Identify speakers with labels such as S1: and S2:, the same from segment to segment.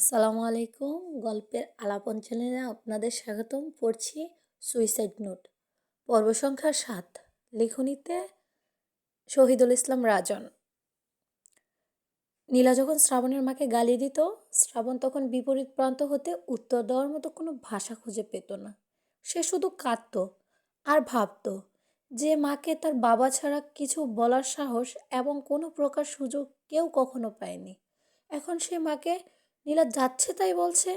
S1: আসসালামু আলাইকুম। গল্পের আলাপন চ্যানেলে আপনাদের স্বাগতম। পড়ছি সুইসাইড নোট পর্ব সংখ্যা সাত। লেখনীতে শহীদুল ইসলাম রাজন। নীলা যখন শ্রাবণের মাকে গালি দিত, শ্রাবণ তখন বিপরীত প্রান্ত হতে উত্তর দেওয়ার মতো কোনো ভাষা খুঁজে পেত না। সে শুধু কাঁদত আর ভাবত যে মাকে তার বাবা ছাড়া কিছু বলার সাহস এবং কোনো প্রকার সুযোগ কেউ কখনো পায়নি। এখন সে মাকে নীলা যাচ্ছে তাই বলছে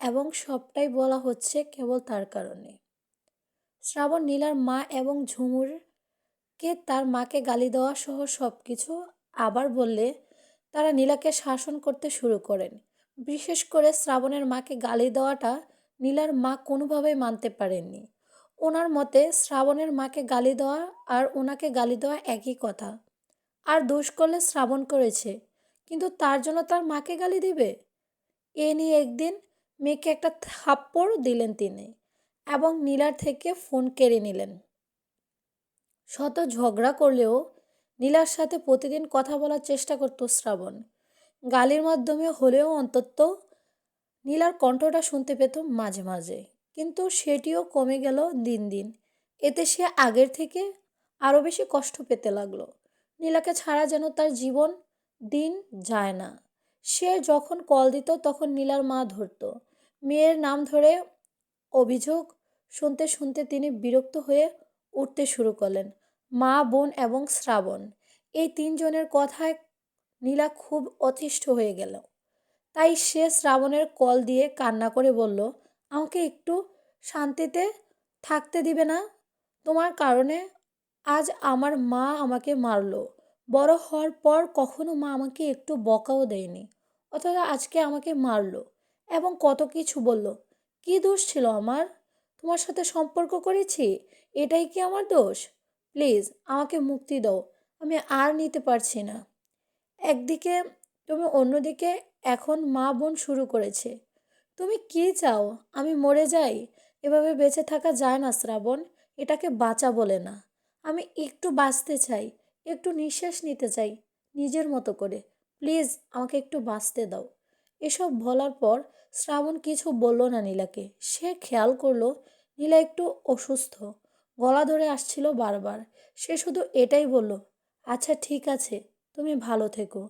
S1: এবং সবটাই বলা হচ্ছে কেবল তার কারণে। শ্রাবণ নীলার মা এবং ঝুমুরকে তার মাকে গালি দেওয়া সহ সব কিছু আবার বললে তারা নীলাকে শাসন করতে শুরু করেন। বিশেষ করে শ্রাবণের মাকে গালি দেওয়াটা নীলার মা কোনোভাবেই মানতে পারেননি। ওনার মতে শ্রাবণের মাকে গালি দেওয়া আর ওনাকে গালি দেওয়া একই কথা। আর দোষ করলে শ্রাবণ করেছে, কিন্তু তার জন্য তার মাকে গালি দিবে? এ নিয়ে একদিন মেয়েকে একটা থাপ্পড় দিলেন তিনি এবং নীলার থেকে ফোন কেড়ে নিলেন। শত ঝগড়া করলেও নীলার সাথে প্রতিদিন কথা বলার চেষ্টা করত শ্রাবণ। গালির মাধ্যমে হলেও অন্তত নীলার কণ্ঠটা শুনতে পেত মাঝে মাঝে। কিন্তু সেটিও কমে গেল দিন দিন। এতে সে আগের থেকে আরও বেশি কষ্ট পেতে লাগল। নীলাকে ছাড়া যেন তার জীবন দিন যায় না। সে যখন কল দিত, তখন নীলার মা ধরত। মেয়ের নাম ধরে অভিযোগ শুনতে শুনতে তিনি বিরক্ত হয়ে উঠতে শুরু করলেন, মা, বোন এবং শ্রাবণ। এই তিনজনের কথায় নীলা খুব অতিষ্ঠ হয়ে গেল। তাই সে শ্রাবণের কল দিয়ে কান্না করে বলল, আমাকে একটু শান্তিতে থাকতে দিবে না? তোমার কারণে আজ আমার মা আমাকে মারলো। বড় হওয়ার পর কখনো মা আমাকে একটু বকাও দেয়নি। অথচ আজকে আমাকে মারলো এবং কত কিছু বলল। কি দোষ ছিল আমার? তোমার সাথে সম্পর্ক করেছি? এটাই কি আমার দোষ? প্লিজ, আমাকে মুক্তি দাও। আমি আর নিতে পারছি না। একদিকে তুমি অন্যদিকে এখন মা বোন শুরু করেছে। তুমি কি চাও? আমি মরে যাই? এভাবে বেঁচে থাকা যায় না শ্রাবণ। এটাকে বাঁচা বলে না। আমি একটু বাঁচতে চাই, একটু নিঃশ্বাস নিতে চাই নিজের মতো করে। প্লিজ আমাকে একটু বাঁচতে দাও। এসব বলার পর শ্রাবণ কিছু বলল না নীলাকে। সে খেয়াল করল নীলা একটু অসুস্থ। গলা ধরে আসছিল বারবার। সে শুধু এটাই বলল আচ্ছা ঠিক আছে, তুমি ভালো থেকো।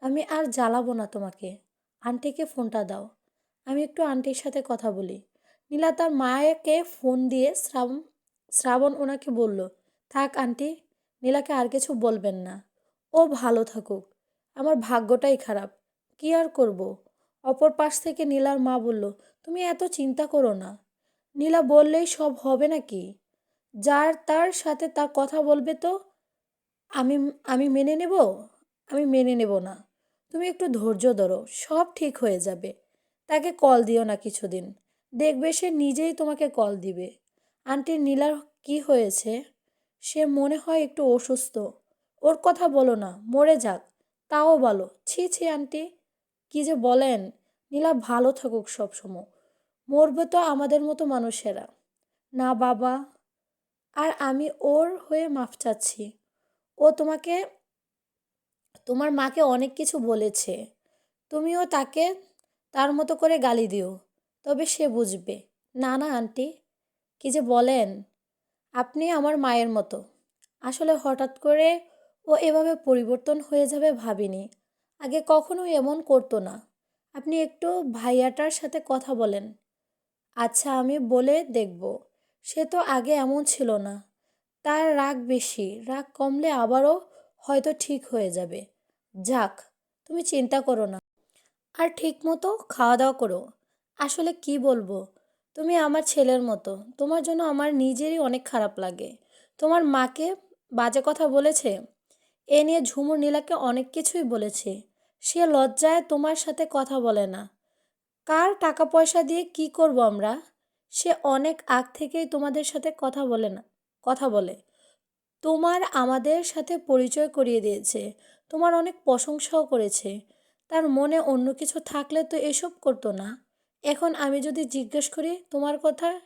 S1: আমি আর জ্বালাবো না তোমাকে। আন্টিকে ফোনটা দাও। আমি একটু আন্টির সাথে কথা বলি। নীলা তার মায়েকে ফোন দিয়ে শ্রাবণ শ্রাবণ ওনাকে বলল, থাক আন্টি, নীলাকে আর কিছু বলবেন না। ও ভালো থাকুক। আমার ভাগ্যটাই খারাপ। কি আর করব? অপর পাশ থেকে নীলার মা বলল, তুমি এত চিন্তা করো না। নীলা বললেই সব হবে নাকি? যার তার সাথে তা কথা বলবে তো? আমি আমি মেনে নেব? আমি মেনে নেব না। তুমি একটু ধৈর্য ধরো, সব ঠিক হয়ে যাবে। তাকে কল দিও না কিছুদিন। দেখবে সে নিজেই তোমাকে কল দিবে। আন্টির নীলার কি হয়েছে? সে মনে হয় একটু অসুস্থ। ওর কথা বলো না, মরে যাক। তাও বলো, ছি ছি, আন্টি। কি যে বলেন, নীলা ভালো থাকুক সবসময়। মরবে তো আমাদের মতো মানুষেরা। না, বাবা। আর আমি ওর হয়ে মাফ চাচ্ছি। ও তোমাকে, তোমার মাকে অনেক কিছু বলেছে। তুমিও তাকে তার মতো করে গালি দিও, তবে সে বুঝবে। না না, আন্টি। কি যে বলেন, আপনি আমার মায়ের মতো। আসলে হঠাৎ করে ও এভাবে পরিবর্তন হয়ে যাবে ভাবিনি। আগে কখনো এমন করতো না। আপনি একটু ভাইয়াটার সাথে কথা বলেন। আচ্ছা আমি বলে দেখব। সে তো আগে এমন ছিল না। তার রাগ বেশি। রাগ কমলে আবারও হয়তো ঠিক হয়ে যাবে। যাক, তুমি চিন্তা করো না। আর ঠিক মতো খাওয়া দাওয়া করো। আসলে কি বলব? তুমি আমার ছেলের মতো। তোমার জন্য আমার নিজেরই অনেক খারাপ লাগে। তোমার মাকে বাজে কথা বলেছে? এ নিয়ে ঝুমুর নীলাকে অনেক কিছুই বলেছে। সে লজ্জায় তোমার সাথে কথা বলে না। কার টাকা পয়সা দিয়ে কি করব আমরা? সে অনেক আগ থেকেই তোমাদের সাথে কথা বলে না, কথা বলে। তোমার আমাদের সাথে পরিচয় করিয়ে দিয়েছে। তোমার অনেক প্রশংসাও করেছে। তার মনে অন্য কিছু থাকলে তো এসব করতো না। এখন আমি যদি জিজ্ঞেস করি তোমার কথা,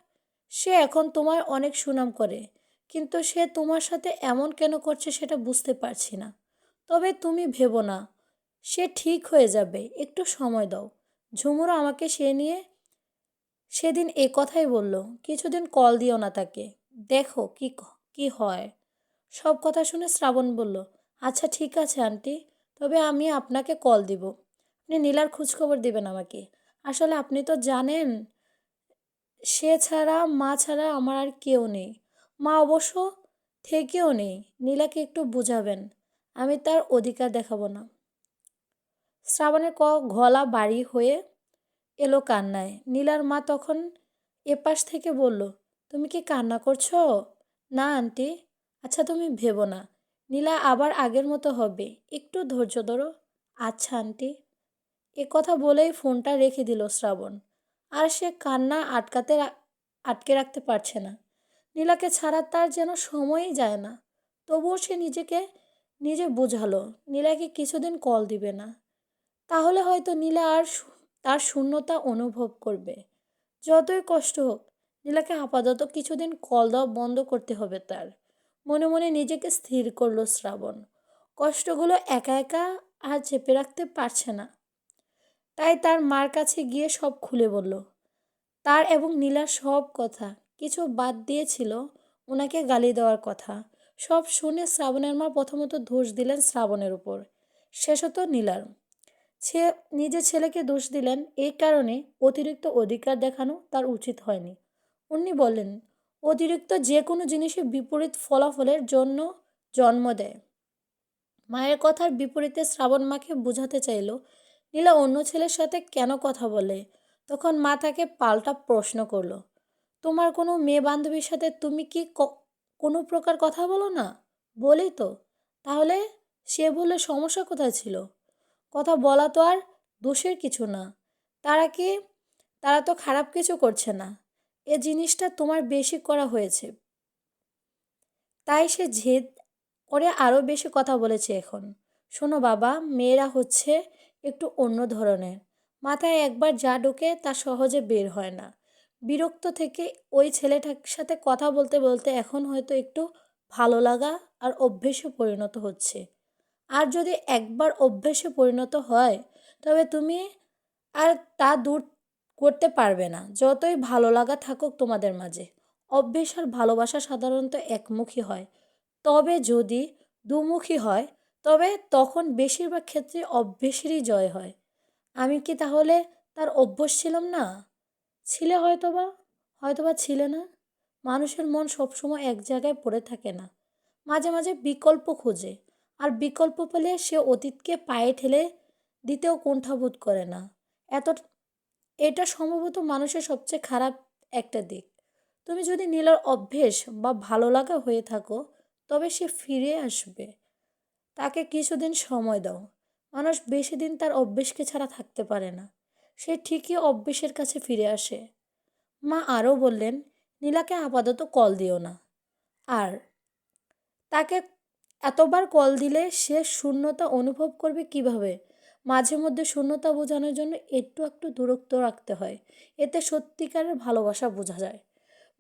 S1: সে এখন তোমার অনেক সুনাম করে। কিন্তু সে তোমার সাথে এমন কেন করছে সেটা বুঝতে পারছি না। তবে তুমি ভেবো না, সে ঠিক হয়ে যাবে, একটু সময় দাও। ঝুমুরও আমাকে সে নিয়ে সেদিন এ কথাই বলল, কিছুদিন কল দিও না তাকে। দেখো কি ক- কি হয়। সব কথা শুনে শ্রাবণ বলল আচ্ছা ঠিক আছে আন্টি, তবে আমি আপনাকে কল দিব। আপনি নীলার খোঁজখবর দিবেন আমাকে। আসলে আপনি তো জানেন, সে ছাড়া, মা ছাড়া আমার আর কেউ নেই। মা অবশ্য থেকেও নেই। নীলাকে একটু বুঝাবেন, আমি তার অধিকার দেখাবো না। শ্রাবণের ক গলা বাড়ি হয়ে এলো কান্নায়। নীলার মা তখন এপাশ থেকে বলল, তুমি কি কান্না করছ? না, আন্টি। আচ্ছা তুমি ভেবো না। নীলা আবার আগের মতো হবে। একটু ধৈর্য ধরো। আচ্ছা আন্টি। এ কথা বলেই ফোনটা রেখে দিল শ্রাবণ। আর সে কান্না আটকাতে আটকে রাখতে পারছে না। নীলাকে ছাড়া তার যেন সময়ই যায় না। তবুও সে নিজেকে, নিজে বোঝালো, নীলাকে কিছুদিন কল দিবে না। তাহলে হয়তো নীলা আর তার শূন্যতা অনুভব করবে। যতই কষ্ট হোক, নীলাকে আপাতত কিছুদিন কল দেওয়া বন্ধ করতে হবে তার। মনে মনে নিজেকে স্থির করল শ্রাবণ। কষ্টগুলো একা একা আর চেপে রাখতে পারছে না। তাই তার মার কাছে গিয়ে সব খুলে বলল, তার এবং নীলার সব কথা কিছু বাদ দিয়েছিল ওনাকে গালি দেওয়ার কথা। সব শুনে শ্রাবণের মা প্রথমত দোষ দিলেন শ্রাবণের উপর, শেষত নীলার। সে নিজের ছেলেকে দোষ দিলেন, এই কারণে অতিরিক্ত অধিকার দেখানো তার উচিত হয়নি। উনি বললেন, অতিরিক্ত যে কোনো জিনিসে বিপরীত ফলাফলের জন্য জন্ম দেয়। মায়ের কথার বিপরীতে শ্রাবণ মাকে বোঝাতে চাইল, নীলা অন্য ছেলের সাথে কেন কথা বলে? তখন মা তাকে পাল্টা প্রশ্ন করল তোমার কোনো মেয়ে বান্ধবীর সাথে তুমি কি কোনো প্রকার কথা বলো না? বলি তো। তাহলে সে বললে সমস্যা কোথায় ছিল? কথা বলা তো আর দোষের কিছু না। তারা কি, তারা তো খারাপ কিছু করছে না। এ জিনিসটা তোমার বেশি করা হয়েছে। তাই সে জেদ করে আরও বেশি কথা বলেছে এখন। শোনো বাবা, মেয়েরা হচ্ছে একটু অন্য ধরনের। মাথায় একবার যা ঢোকে তা সহজে বের হয় না। বিরক্ত থেকে ওই ছেলেটার সাথে কথা বলতে বলতে এখন হয়তো একটু ভালো লাগা আর অভ্যেসে পরিণত হচ্ছে। আর যদি একবার অভ্যেসে পরিণত হয়, তবে তুমি আর তা দূর করতে পারবে না। যতই ভালো লাগা থাকুক তোমাদের মাঝে, অভ্যেস আর ভালোবাসা সাধারণত একমুখী হয়। তবে যদি দুমুখী হয়, তবে তখন বেশিরভাগ ক্ষেত্রে অভ্যেসেরই জয় হয়। আমি কি তাহলে তার অভ্যস ছিলাম না? ছিলে হয়তোবা হয়তোবা ছিলে না। মানুষের মন সবসময় এক জায়গায় পড়ে থাকে না। মাঝে মাঝে বিকল্প খোঁজে। আর বিকল্প পেলে সে অতীতকে পায়ে ঠেলে দিতেও কুণ্ঠাবোধ করে না। এত, এটা সম্ভবত মানুষের সবচেয়ে খারাপ একটা দিক। তুমি যদি নীলার অভ্যেস বা ভালো লাগা হয়ে থাকো, তবে সে ফিরে আসবে। তাকে কিছুদিন সময় দাও। মানুষ বেশি দিন তার অভ্যেসকে ছাড়া থাকতে পারে না। সে ঠিকই অভ্যেসের কাছে ফিরে আসে। মা আরও বললেন, নীলাকে আপাতত কল দিও না। আর, তাকে এতবার কল দিলে সে শূন্যতা অনুভব করবে কীভাবে? মাঝে মধ্যে শূন্যতা বোঝানোর জন্য একটু একটু দূরত্ব রাখতে হয়। এতে সত্যিকারের ভালোবাসা বোঝা যায়।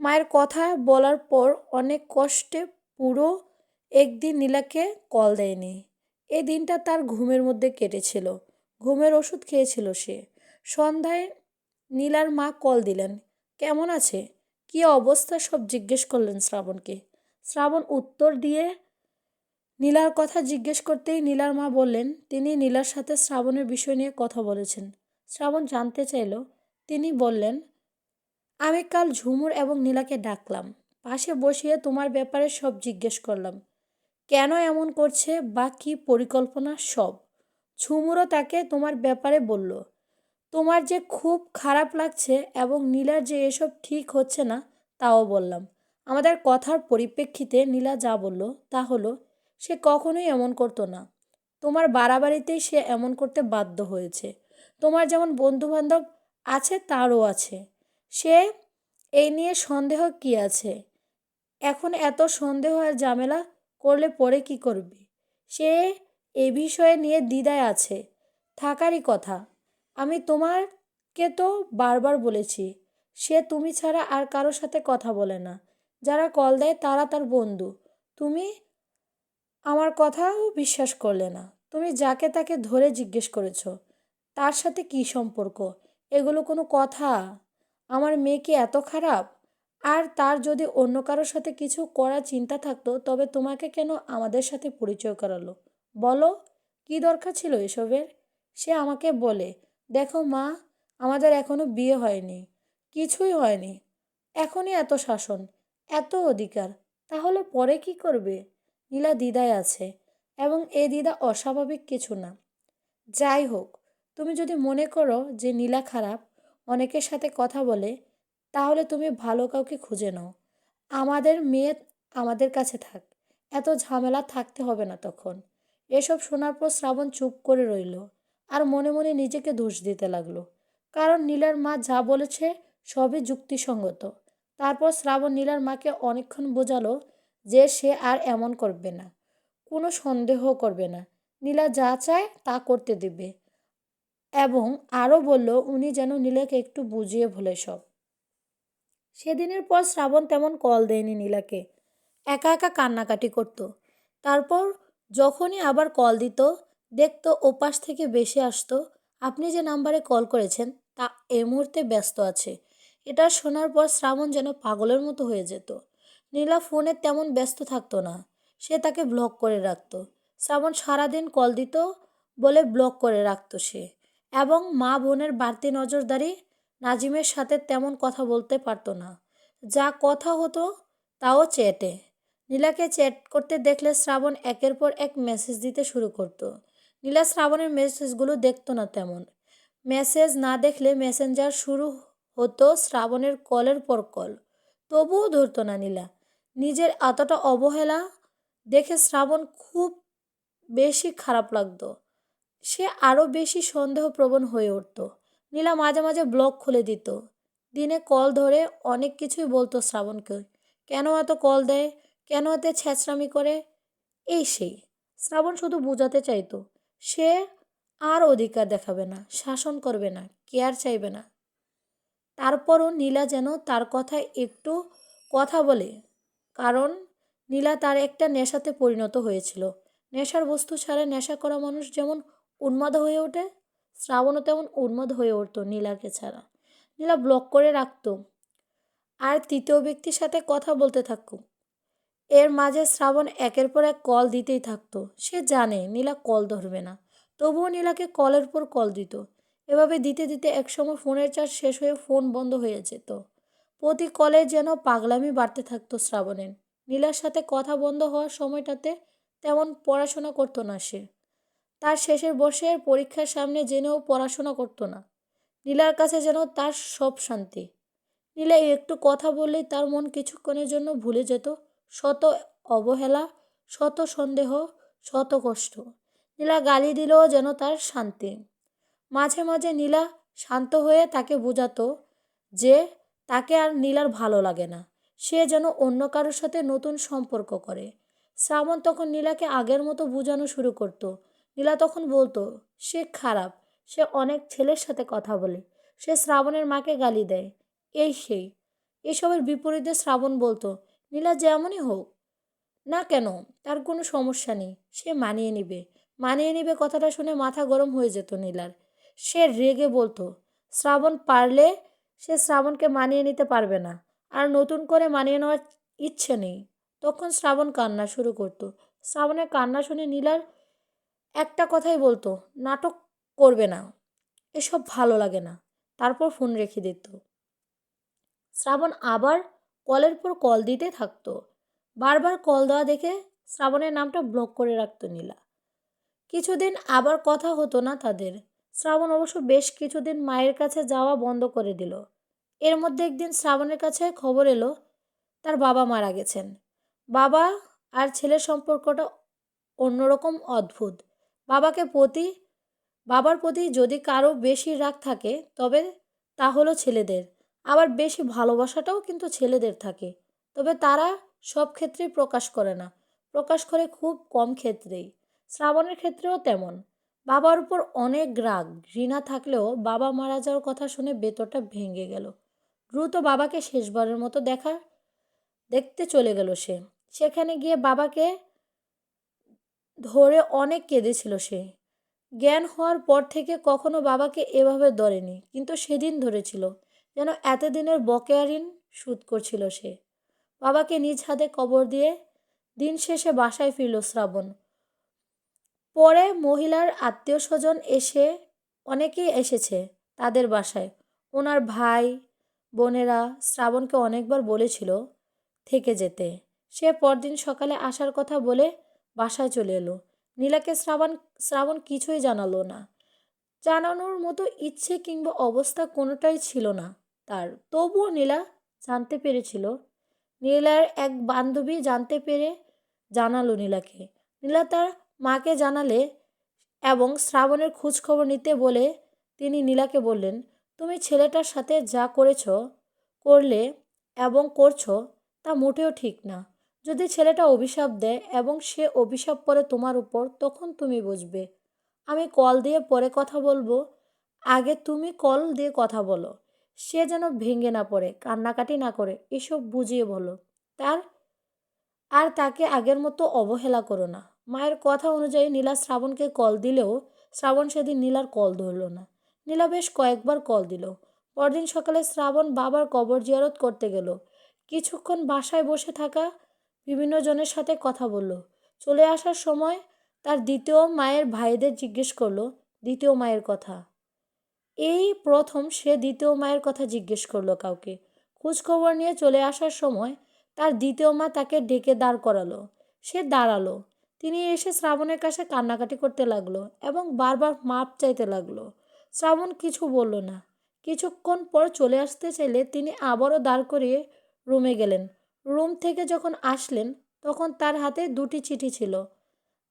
S1: মায়ের কথা বলার পর অনেক কষ্টে পুরো একদিন নীলাকে কল দেয়নি। এই দিনটা তার ঘুমের মধ্যে কেটেছিল। ঘুমের ওষুধ খেয়েছিল সে। সন্ধ্যায় নীলার মা কল দিলেন, কেমন আছে? কী অবস্থা? সব জিজ্ঞেস করলেন শ্রাবণকে। শ্রাবণ উত্তর দিয়ে নীলার কথা জিজ্ঞেস করতেই নীলার মা বললেন, তিনি নীলার সাথে শ্রাবণের বিষয় নিয়ে কথা বলেছেন। শ্রাবণ জানতে চাইল, তিনি বললেন, আমি কাল ঝুমুর এবং নীলাকে ডাকলাম। পাশে বসিয়ে তোমার ব্যাপারে সব জিজ্ঞেস করলাম। কেন এমন করছে বা কী পরিকল্পনা সব? ঝুমুরও তাকে তোমার ব্যাপারে বলল। তোমার যে খুব খারাপ লাগছে এবং নীলার যে এসব ঠিক হচ্ছে না, তাও বললাম। আমাদের কথার পরিপ্রেক্ষিতে নীলা যা বলল তা হলো, সে কখনোই এমন করতো না। তোমার বাড়াবাড়িতেই সে এমন করতে বাধ্য হয়েছে। তোমার যেমন বন্ধুবান্ধব আছে, তারও আছে। সে এই নিয়ে সন্দেহ কি আছে? এখন এত সন্দেহ আর ঝামেলা করলে পরে কি করবি? সে এ বিষয়ে নিয়ে দ্বিধায় আছে। থাকারই কথা। আমি তোমাকে তো বারবার বলেছি, সে তুমি ছাড়া আর কারোর সাথে কথা বলে না। যারা কল দেয় তারা তার বন্ধু। তুমি আমার কথাও বিশ্বাস করলে না। তুমি যাকে তাকে ধরে জিজ্ঞেস করেছ, তার সাথে কী সম্পর্ক? এগুলো কোনো কথা? আমার মেয়ে কি এত খারাপ? আর তার যদি অন্য কারোর সাথে কিছু করার চিন্তা থাকতো, তবে তোমাকে কেন আমাদের সাথে পরিচয় করালো? বলো, কি দরকার ছিল এসবের? সে আমাকে বলে দেখো মা, আমাদের এখনও বিয়ে হয়নি। কিছুই হয়নি। এখনই এত শাসন, এত অধিকার, তাহলে পরে কি করবে? নীলা দ্বিধায় আছে এবং এ দ্বিধা অস্বাভাবিক কিছু না। যাই হোক, তুমি যদি মনে করো যে নীলা খারাপ, অনেকের সাথে কথা বলে, তাহলে তুমি ভালো কাউকে খুঁজে নাও। আমাদের মেয়ে আমাদের কাছে থাক, এত ঝামেলা থাকতে হবে না তখন। এসব শোনার পর শ্রাবণ চুপ করে রইল। আর মনে মনে নিজেকে দোষ দিতে লাগল। কারণ নীলার মা যা বলেছে সবই যুক্তিসঙ্গত। তারপর শ্রাবণ নীলার মাকে অনেকক্ষণ বোঝালো যে সে আর এমন করবে না। কোনো সন্দেহ করবে না। নীলা যা চায় তা করতে দেবে। এবং আরও বলল, উনি যেন নীলাকে একটু বুঝিয়ে ভুলে সব। সেদিনের পর শ্রাবণ তেমন কল দেয়নি নীলাকে। একা একা কান্নাকাটি করতো। তারপর যখনই আবার কল দিত দেখতো ওপাশ থেকে বেশি আসতো, আপনি যে নাম্বারে কল করেছেন তা এ মুহূর্তে ব্যস্ত আছে। এটা শোনার পর শ্রাবণ যেন পাগলের মতো হয়ে যেত। নীলা ফোনে তেমন ব্যস্ত থাকতো না, সে তাকে ব্লক করে রাখত। শ্রাবণ সারাদিন কল দিত বলে ব্লক করে রাখতো সে এবং মা বোনের বাড়তি নজরদারি নাজিমের সাথে তেমন কথা বলতে পারতো না। যা কথা হতো তাও চ্যাটে। নীলাকে চ্যাট করতে দেখলে শ্রাবণ একের পর এক মেসেজ দিতে শুরু করতো। নীলা শ্রাবণের মেসেজগুলো দেখতো না তেমন। মেসেজ না দেখলে মেসেঞ্জার শুরু হতো শ্রাবণের কলের পর কল। তবুও ধরতো না নীলা। নিজের এতটা অবহেলা দেখে শ্রাবণ খুব বেশি খারাপ লাগতো। সে আরও বেশি সন্দেহপ্রবণ হয়ে উঠত। নীলা মাঝে মাঝে ব্লগ খুলে দিত। দিনে কল ধরে অনেক কিছুই বলতো শ্রাবণকে। কেন এত কল দেয়? কেন এতে ছেঁচড়ামি করে? এই সেই। শ্রাবণ শুধু বোঝাতে চাইতো। সে আর অধিকার দেখাবে না, শাসন করবে না কেয়ার চাইবে না। তারপরও নীলা যেন তার কথায় একটু কথা বলে, কারণ নীলা তার একটা নেশাতে পরিণত হয়েছিল। নেশার বস্তু ছাড়া নেশা করা মানুষ যেমন উন্মাদ হয়ে ওঠে, শ্রাবণও তেমন উন্মাদ হয়ে উঠতো নীলাকে ছাড়া। নীলা ব্লক করে রাখত, আর তৃতীয় ব্যক্তির সাথে কথা বলতে থাকতো। এর মাঝে শ্রাবণ একের পর এক কল দিতেই থাকতো। সে জানে নীলা কল ধরবে না। তবুও নীলাকে কলের পর কল দিত। এভাবে দিতে দিতে একসময় ফোনের চার্জ শেষ হয়ে ফোন বন্ধ হয়ে যেত। প্রতি কলে যেন পাগলামি বাড়তে থাকতো শ্রাবণের। নীলার সাথে কথা বন্ধ হওয়ার সময়টাতে তেমন পড়াশোনা করতো না সে। তার শেষের বর্ষের পরীক্ষার সামনে জেনেও পড়াশোনা করতো না। নীলার কাছে যেন তার সব শান্তি। নীলা একটু কথা বললেই তার মন কিছুক্ষণের জন্য ভুলে যেত। শত অবহেলা, শত সন্দেহ, শত কষ্ট। নীলা গালি দিলেও যেন তার শান্তি। মাঝে মাঝে নীলা শান্ত হয়ে তাকে বোঝাতো যে তাকে আর নীলার ভালো লাগে না। সে যেন অন্য কারোর সাথে নতুন সম্পর্ক করে। শ্রাবণ তখন নীলাকে আগের মতো বোঝানো শুরু করতো। নীলা তখন বলতো, সে খারাপ, সে অনেক ছেলের সাথে কথা বলে, সে শ্রাবণের মাকে গালি দেয়, এই সেই। এসবের বিপরীতে শ্রাবণ বলতো নীলা যেমনই হোক, না কেন, তার কোনো সমস্যা নেই, সে মানিয়ে নিবে। মানিয়ে নিবে কথাটা শুনে মাথা গরম হয়ে যেত নীলার। সে রেগে বলতো, শ্রাবণ পারলে সে শ্রাবণকে মানিয়ে নিতে পারবে না, আর নতুন করে মানিয়ে নেওয়ার ইচ্ছে নেই। তখন শ্রাবণ কান্না শুরু করতো। শ্রাবণের কান্না শুনে নীলার একটা কথাই বলতো, নাটক করবে না, এসব ভালো লাগে না। তারপর ফোন রেখে দিত। শ্রাবণ আবার কলের পর কল দিতে থাকতো। বারবার কল দেওয়া দেখে শ্রাবণের নামটা ব্লক করে রাখতো নীলা। কিছুদিন আবার কথা হতো না তাদের। শ্রাবণ অবশ্য বেশ কিছুদিন মায়ের কাছে যাওয়া বন্ধ করে দিল। এর মধ্যে একদিন শ্রাবণের কাছে খবর এলো, তার বাবা মারা গেছেন। বাবা আর ছেলের সম্পর্কটা অন্যরকম অদ্ভুত। বাবাকে প্রতি, বাবার প্রতি যদি কারও বেশি রাগ থাকে, তবে তা হলো ছেলেদের। আবার বেশি ভালোবাসাটাও কিন্তু ছেলেদের থাকে। তবে তারা সব ক্ষেত্রেই প্রকাশ করে না। প্রকাশ করে খুব কম ক্ষেত্রেই। শ্রাবণের ক্ষেত্রেও তেমন। বাবার উপর অনেক রাগ, ঘৃণা থাকলেও বাবা মারা যাওয়ার কথা শুনে বেতরটা ভেঙে গেল। দ্রুত বাবাকে শেষবারের মতো দেখা, দেখতে চলে গেল সে। সেখানে গিয়ে বাবাকে ধরে অনেক কেঁদেছিল সে। জ্ঞান হওয়ার পর থেকে কখনো বাবাকে এভাবে ধরেনি, কিন্তু সেদিন ধরেছিল। যেন এতদিনের বকেয়া ঋণ শোধ করছিল সে। বাবাকে নিজ হাতে কবর দিয়ে দিন শেষে বাসায় ফিরল শ্রাবণ। পরে মহিলার আত্মীয় স্বজন এসে, অনেকেই এসেছে তাদের বাসায়। ওনার ভাই, বোনেরা শ্রাবণকে অনেকবার বলেছিল থেকে যেতে। সে পরদিন সকালে আসার কথা বলে বাসায় চলে এলো। নীলাকে শ্রাবণ শ্রাবণ কিছুই জানালো না। জানানোর মতো ইচ্ছে কিংবা অবস্থা কোনোটাই ছিল না। তার। তবুও নীলা জানতে পেরেছিল। নীলার এক বান্ধবী জানতে পেরে জানালো নীলাকে। নীলা তার মাকে জানালে এবং শ্রাবণের খোঁজখবর নিতে বলে তিনি নীলাকে বললেন, তুমি ছেলেটার সাথে যা করেছ, করলে এবং করছ, তা মোটেও ঠিক না। যদি ছেলেটা অভিশাপ দেয় এবং সে অভিশাপ পরে তোমার উপর, তখন তুমি বুঝবে। আমি কল দিয়ে পরে কথা বলব। আগে তুমি কল দিয়ে কথা বলো। সে যেন ভেঙে না পড়ে, কান্নাকাটি না করে, এসব বুঝিয়ে বলো তার, আর তাকে আগের মতো অবহেলা করো না। মায়ের কথা অনুযায়ী নীলা শ্রাবণকে কল দিলেও শ্রাবণ সেদিন নীলার কল ধরল না। নীলা বেশ কয়েকবার কল দিল। পরদিন সকালে শ্রাবণ বাবার কবর জিয়ারত করতে গেল। কিছুক্ষণ বাসায় বসে থাকা বিভিন্ন জনের সাথে কথা বলল। চলে আসার সময় তার দ্বিতীয় মায়ের ভাইদের জিজ্ঞেস করল, দ্বিতীয় মায়ের কথা। এই প্রথম সে দ্বিতীয় মায়ের কথা জিজ্ঞেস করল কাউকে। খোঁজখবর নিয়ে চলে আসার সময় তার দ্বিতীয় মা তাকে ডেকে দাঁড় করালো। সে দাঁড়াল। তিনি এসে শ্রাবণের কাছে কান্নাকাটি করতে লাগল এবং বারবার মাপ চাইতে লাগল। শ্রাবণ কিছু বলল না। কিছুক্ষণ পর চলে আসতে চাইলে তিনি আবারও দাঁড় করিয়ে রুমে গেলেন। রুম থেকে যখন আসলেন, তখন তার হাতে দুটি চিঠি ছিল।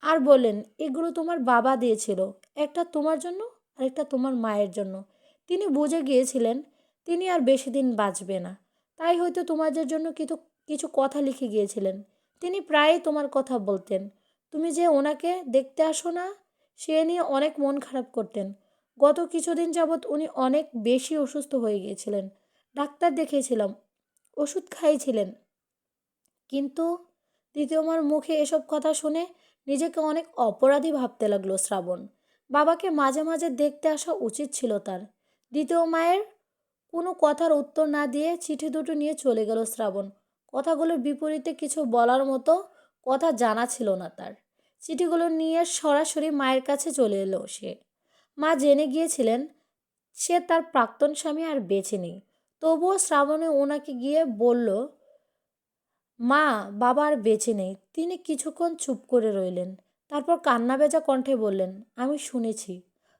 S1: আর বললেন, এগুলো তোমার বাবা দিয়েছিল। একটা তোমার জন্য আর একটা তোমার মায়ের জন্য। তিনি বুঝে গিয়েছিলেন, তিনি আর বেশি দিন বাঁচবে না। তাই হয়তো তোমাদের জন্য কিছু কিছু কথা লিখে গিয়েছিলেন। তিনি প্রায়ই তোমার কথা বলতেন। তুমি যে ওনাকে দেখতে আসো না, সে নিয়ে অনেক মন খারাপ করতেন। গত কিছুদিন যাবৎ উনি অনেক বেশি অসুস্থ হয়ে গিয়েছিলেন। ডাক্তার দেখিয়েছিলাম, ওষুধ খাইছিলেন কিন্তু দ্বিতীয়মার মুখে এসব কথা শুনে নিজেকে অনেক অপরাধী ভাবতে লাগল শ্রাবণ। বাবাকে মাঝে মাঝে দেখতে আসা উচিত ছিল তার। দ্বিতীয় মায়ের কোনো কথার উত্তর না দিয়ে চিঠি দুটো নিয়ে চলে গেল শ্রাবণ। কথাগুলোর বিপরীতে কিছু বলার মতো কথা জানা ছিল না তার। চিঠিগুলো নিয়ে সরাসরি মায়ের কাছে চলে এলো সে। মা জেনে গিয়েছিলেন, সে তার প্রাক্তন স্বামী আর বেঁচে নেই। তবুও শ্রাবণে ওনাকে গিয়ে বলল, মা, বাবা আর বেঁচে নেই। তিনি কিছুক্ষণ চুপ করে রইলেন। তারপর কান্না বেজা কণ্ঠে বললেন, আমি শুনেছি।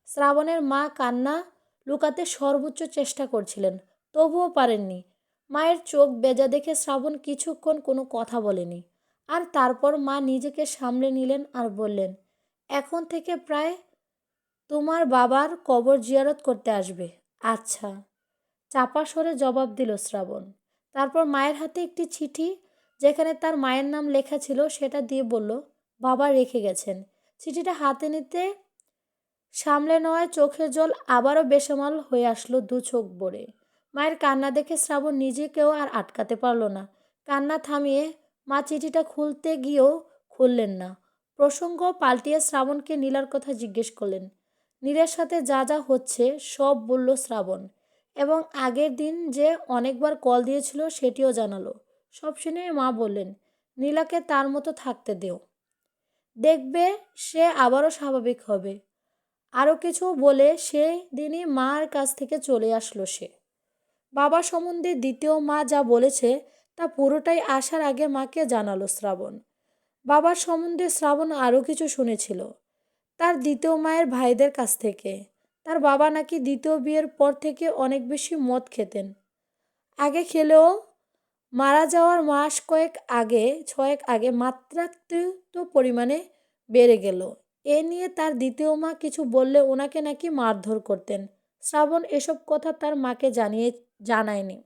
S1: শ্রাবণের মা কান্না লুকাতে সর্বোচ্চ চেষ্টা করছিলেন, তবুও পারেননি। মায়ের চোখ বেজা দেখে শ্রাবণ কিছুক্ষণ কোনো কথা বলেনি। আর তারপর মা নিজেকে সামলে নিলেন আর বললেন, এখন থেকে প্রায় তোমার বাবার কবর জিয়ারত করতে আসবে। আচ্ছা। চাপা সরে জবাব দিল শ্রাবণ। তারপর মায়ের হাতে একটি চিঠি, যেখানে তার মায়ের নাম লেখা ছিল, সেটা দিয়ে বলল বাবা রেখে গেছেন। চিঠিটা হাতে নিতে সামলে নেওয়ায় চোখের জল আবারও বেসামাল হয়ে আসলো দু চোখ ভরে। মায়ের কান্না দেখে শ্রাবণ নিজেকেও আর আটকাতে পারল না। কান্না থামিয়ে মা চিঠিটা খুলতে গিয়েও খুললেন না। প্রসঙ্গ পাল্টিয়ে শ্রাবণকে নীলার কথা জিজ্ঞেস করলেন, নীলের সাথে যা যা হচ্ছে সব বলল শ্রাবণ। এবং আগের দিন যে অনেকবার কল দিয়েছিল সেটিও জানালো। সব শুনে মা বললেন, নীলাকে তার মতো থাকতে দেও। দেখবে সে আবারও স্বাভাবিক হবে। আরও কিছু বলে সেই দিনই মার কাছ থেকে চলে আসলো সে। বাবা সম্বন্ধে দ্বিতীয় মা যা বলেছে তা পুরোটাই আসার আগে মাকে জানালো শ্রাবণ। বাবার সম্বন্ধে শ্রাবণ আরও কিছু শুনেছিল। তার দ্বিতীয় মায়ের ভাইদের কাছ থেকে। তার বাবা নাকি দ্বিতীয় বিয়ের পর থেকে অনেক বেশি মদ খেতেন। আগে খেলেও মারা যাওয়ার মাস কয়েক আগে, ছয়েক আগে মাত্রাতিরিক্ত পরিমাণে বেড়ে গেল। এ নিয়ে তার দ্বিতীয় মা কিছু বললে ওনাকে নাকি মারধর করতেন। শ্রাবণ এসব কথা তার মাকে জানিয়ে, জানায়নি।